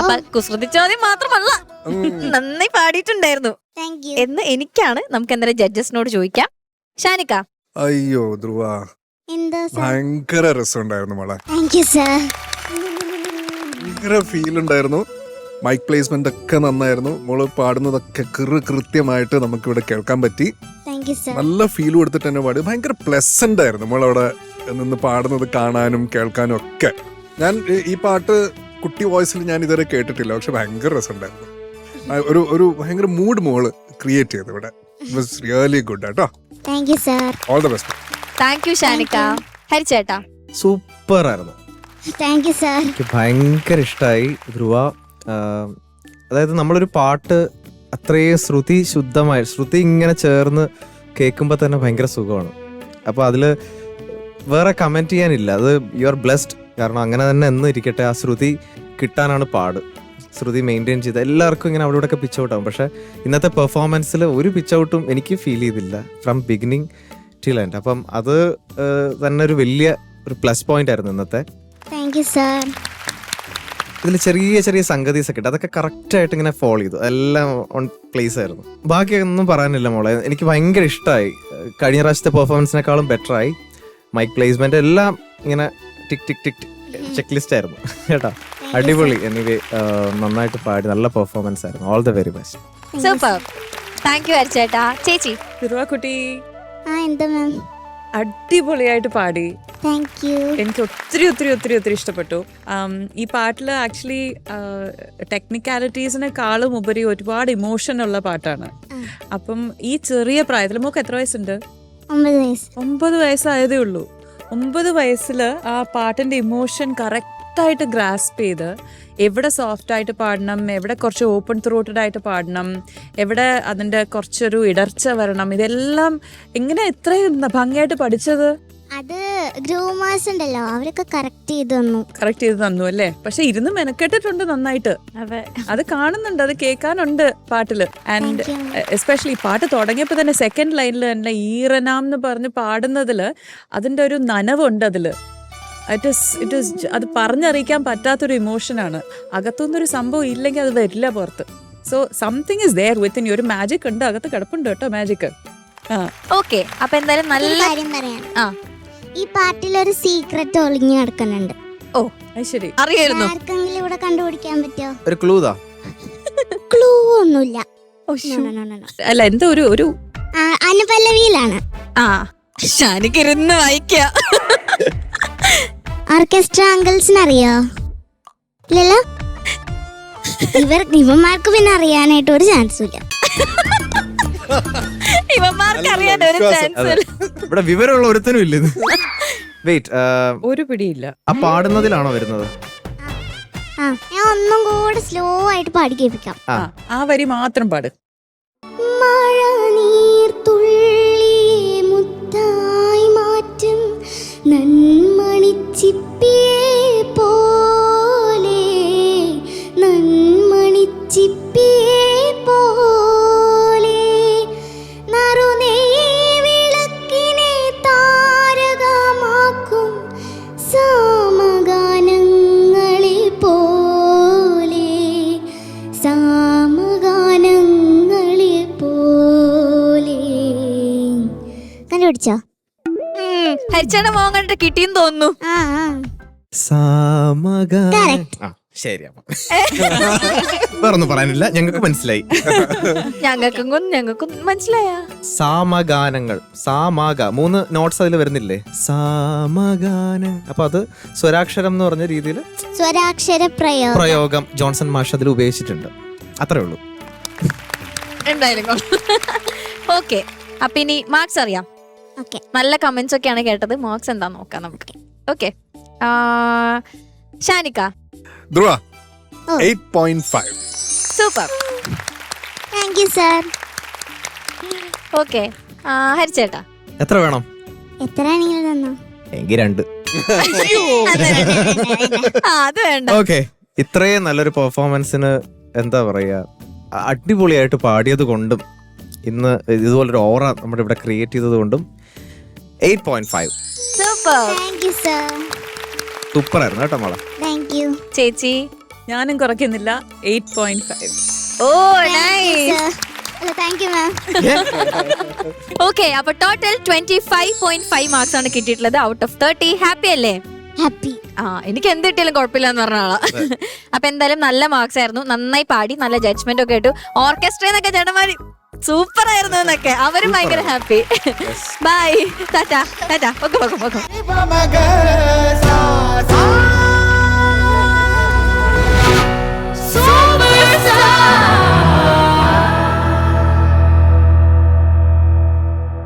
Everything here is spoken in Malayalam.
അപ്പൊ കുസൃതി ചോദ്യം മാത്രമല്ല നന്നായി പാടിയിട്ടുണ്ടായിരുന്നു. എന്ന് എനിക്കാണ് നമുക്ക് എന്തായാലും ജഡ്ജസിനോട് ചോദിക്കാം. ഷാനിക്ക. അയ്യോ ധ്രുവ. ഭയങ്കര രസമുണ്ടായിരുന്നു മോളെ. ഭയങ്കര ഫീൽ ഉണ്ടായിരുന്നു. മൈക്ക് പ്ലേസ്മെന്റ് ഒക്കെ നന്നായിരുന്നു. മോൾ പാടുന്നതൊക്കെ കൃ കൃത്യമായിട്ട് നമുക്ക് ഇവിടെ കേൾക്കാൻ പറ്റി. നല്ല ഫീൽ കൊടുത്തിട്ട് തന്നെ പാടി. ഭയങ്കര പ്ലസന്റ് ആയിരുന്നു മോളവിടെ നിന്ന് പാടുന്നത് കാണാനും കേൾക്കാനും ഒക്കെ. ഞാൻ ഈ പാട്ട് കുട്ടി വോയിസിൽ ഞാൻ ഇതുവരെ കേട്ടിട്ടില്ല പക്ഷെ ഭയങ്കര രസമുണ്ടായിരുന്നു. ഉണ്ടായിരുന്നു ഒരു ഒരു ഭയങ്കര മൂഡ് മോൾ ക്രിയേറ്റ് ചെയ്തു ഇവിടെ. വാസ് റിയലി ഗുഡ് കേട്ടോ. Thank you sir all the best thank you Shanika. ഹരിച്ചേട്ടാ. Super ആയിരുന്നു താങ്ക് യു സർ എനിക്ക് ഭയങ്കര ഇഷ്ടമായി ധ്രുവ. അതായത് നമ്മളൊരു പാട്ട് അത്രയും ശ്രുതി ശുദ്ധമായി ശ്രുതി ഇങ്ങനെ ചേർന്ന് കേൾക്കുമ്പോൾ തന്നെ ഭയങ്കര സുഖമാണ്. അപ്പോൾ അതിൽ വേറെ കമന്റ് ചെയ്യാനില്ല. അത് യു ആർ ബ്ലെസ്ഡ് കാരണം അങ്ങനെ തന്നെ എന്ന് ഇരിക്കട്ടെ. ആ ശ്രുതി കിട്ടാനാണ് പാട്. ശ്രുതി മെയിന്റെയിൻ ചെയ്ത് എല്ലാവർക്കും ഇങ്ങനെ അവിടെ ഇവിടെയൊക്കെ പിച്ച് ഔട്ട് ആവും. പക്ഷേ ഇന്നത്തെ പെർഫോമൻസിൽ ഒരു പിച്ച് ഔട്ടും എനിക്ക് ഫീൽ ചെയ്തില്ല. ഫ്രം ബിഗിനിങ് ടിൽ എൻഡ് അപ്പം അത് തന്നെ ഒരു വലിയ ഒരു പ്ലസ് പോയിന്റ് ആയിരുന്നു ഇന്നത്തെ. താങ്ക് യു സർ ഇതിൽ ചെറിയ ചെറിയ സംഗതീസ് ഒക്കെ ഉണ്ട് അതൊക്കെ കറക്റ്റായിട്ട് ഇങ്ങനെ ഫോളോ ചെയ്തു. എല്ലാം ഓൺ പ്ലേസ് ആയിരുന്നു. ബാക്കിയൊന്നും പറയാനില്ല മോളെ. എനിക്ക് ഭയങ്കര ഇഷ്ടമായി കഴിഞ്ഞ പ്രാവശ്യത്തെ പെർഫോമൻസിനേക്കാളും ബെറ്ററായി ആയി. മൈക്ക് പ്ലേസ്മെന്റ് എല്ലാം ഇങ്ങനെ tick tick tick check list ആയിരുന്നു. കേട്ടോ? അടിപൊളി. എനിക്ക് നന്നായിട്ട് പാടി നല്ല പെർഫോമൻസ് ആയിരുന്നു. All the very best super thank you ചേച്ചി. കുട്ടി. ആ എന്താ മാം അടിപൊളിയായിട്ട് പാടി. താങ്ക് യു എനിക്ക് ഒത്തിരി ഒത്തിരി ഒത്തിരി ഒത്തിരി ഇഷ്ടപ്പെട്ടു. ഈ പാട്ടിൽ ആക്ച്വലി ടെക്നിക്കാലിറ്റീസിനെക്കാളും ഉപരി ഒരുപാട് ഇമോഷൻ ഉള്ള പാട്ടാണ്. അപ്പം ഈ ചെറിയ പ്രായത്തിൽ മോക്ക് എത്ര വയസ്സുണ്ട്? ഒമ്പത് വയസ്സ്. ഒമ്പത് വയസ്സായതേ ഉള്ളൂ. ഒമ്പത് വയസ്സിൽ ആ പാട്ടിന്റെ ഇമോഷൻ കറക്റ്റായിട്ട് ഗ്രാസ്പ് ചെയ്ത് എവിടെ സോഫ്റ്റ് ആയിട്ട് പാടണം എവിടെ കുറച്ച് ഓപ്പൺ ത്രോട്ടഡ് ആയിട്ട് പാടണം എവിടെ അതിന്റെ കുറച്ചൊരു ഇടർച്ച വരണം ഇതെല്ലാം എങ്ങനെ ഇത്രയും ഭംഗിയായിട്ട് പഠിച്ചത്? അത് ഗ്രൂമേഴ്സ് ഉണ്ടല്ലോ അവരൊക്കെ കറക്റ്റ് ചെയ്ത് തന്നു. കറക്റ്റ് ചെയ്ത് തന്നു അല്ലേ? പക്ഷെ ഇരുന്ന് മെനക്കെട്ടിട്ടുണ്ട് നന്നായിട്ട്. അതെ. അത് കാണുന്നുണ്ട് അത് കേൾക്കാനുണ്ട് പാട്ടിൽ. ആൻഡ് എസ്പെഷ്യലി പാട്ട് തുടങ്ങിയപ്പോൾ തന്നെ സെക്കൻഡ് ലൈനിൽ തന്നെ ഈറനാം എന്ന് പറഞ്ഞ് പാടുന്നതിൽ അതിന്റെ ഒരു നനവുണ്ട് അതിൽ. ഇറ്റ് ഇസ് ഇറ്റ് ഇസ് അത് പറഞ്ഞറിയിക്കാൻ പറ്റാത്തൊരു ഇമോഷനാണ് അകത്തുനിന്നൊരു സംഭവം ഇല്ലെങ്കിൽ അത് വരില്ല പുറത്ത്. So something is there within ഒരു മാജിക് ഉണ്ട് അകത്ത് കിടപ്പുണ്ട് കേട്ടോ മാജിക് ആ. ഓക്കെ അപ്പൊ എന്തായാലും നല്ല കാര്യം പറയാം. ആ. ഈ പാട്ടിൽ ഒരു സീക്രട്ട് ഒളിഞ്ഞു കിടക്കുന്നുണ്ട്. ഓ അത് ശരി അറിയായിരുന്നു? ആർക്കെങ്കിലും ഇവിടെ കണ്ടുപിടിക്കാൻ പറ്റോ ഒരു ക്ലൂതാ ക്ലൂ ഒന്നുമില്ല. ഓ, No, ശ്ശോ. no, no, no, no. അല്ല എന്തോ ഒരു ഒരു ആ, അനുപല്ലവിയിലാണ്. ആ ഷാനിക്ക് ഇരുന്ന് വായിക്ക. ഓർക്കസ്ട്ര അങ്കിൾസിന് അറിയോ ഇല്ലല്ലോ ഇവർ ഇവന്മാർക്ക് പിന്നെ അറിയാനായിട്ട് ഒരു ചാൻസും ഇല്ല. ഇവന്മാർക്ക് അറിയാൻ ഒരു ചാൻസ് ഇവിടെ വിവരമുള്ള ഒരുത്തനും ഇല്ല ഇത്. വെയിറ്റ് ഒരു പിടിയില്ല. ആ പാടുന്നതിലാണോ വരുന്നത്? ആ ഞാൻ ഒന്നും കൂടെ സ്ലോ ആയിട്ട് പാടി കേൾപ്പിക്കാം. ആ. ആ, ആ വരി മാത്രം പാട്. മഴ കണ്ടുപിടിച്ചോ ഹരിച്ചേട്ട മോൻ കണ്ടിട്ട് കിട്ടിയെന്ന് തോന്നുന്നു. ആ ആ. ശരി അപ്പൊ വേറൊന്നും പറയാനില്ല ഞങ്ങൾക്ക് മനസ്സിലായി. ഞങ്ങൾക്കും കൊ- ഞങ്ങൾക്കും മനസ്സിലായ. സാമഗാനങ്ങൾ സാമാഗ മൂന്ന് നോട്ട്സ് അതിൽ വരുന്നില്ലേ? സാമഗാനം അപ്പൊ അത് സ്വരാക്ഷരം എന്ന് പറഞ്ഞ രീതിയിൽ സ്വരാക്ഷര പ്രയോഗം. പ്രയോഗം ജോൺസൺ മാഷ് അതിൽ ഉപയോഗിച്ചിട്ടുണ്ട്. അത്രേ ഉള്ളൂ. എന്തായാലും ഓക്കെ അപ്പൊ ഇനി മാർക്സ് അറിയാം. നല്ല കമന്റ്സ് ഒക്കെയാണ് കേട്ടത്. മാർക്സ് എന്താ നോക്കാം നമുക്ക്. Okay Shanika. Dhruva. Eight point five super thank you sir okay ഹരിച്ചേട്ടാ. എത്ര വേണം? എത്ര ആണെങ്കിലും തന്നോ? എങ്കിൽ രണ്ട്. ആ, അത് വേണ്ട. ഓക്കെ ഇത്രയും നല്ലൊരു പെർഫോമൻസിന് എന്താ പറയാ അടിപൊളിയായിട്ട് പാടിയത് കൊണ്ടും ഇന്ന് ഇതുപോലൊരു ഓറ നമ്മുടെ ഇവിടെ ക്രിയേറ്റ് ചെയ്തത് കൊണ്ടും eight point five. Super. Thank you sir super ആയിരുന്നു കേട്ടോ മോളെ. താങ്ക് യു ചേച്ചി ഞാനും കുറയ്ക്കുന്നില്ല. Eight point five. Oh nice thank you ma'am okay അപ്പൊ total twenty five point five marks ആണ് കിട്ടിയിട്ടുള്ളത്. ഔട്ട് ഓഫ് തേർട്ടി ഹാപ്പി അല്ലേ? ഹാപ്പി ആ എനിക്ക് എന്ത് കിട്ടിയാലും കുഴപ്പമില്ല എന്ന് പറഞ്ഞ ആളാ. അപ്പൊ എന്തായാലും നല്ല മാർക്സ് ആയിരുന്നു. നന്നായി പാടി നല്ല ജഡ്ജ്മെന്റ് ഒക്കെ ഇട്ടു. ഓർക്കസ്ട്ര എന്നൊക്കെ ചേട്ടന്മാര് സൂപ്പർ ആയിരുന്നു എന്നൊക്കെ. അവരും ഭയങ്കര happy bye tata tata. Okay okay okay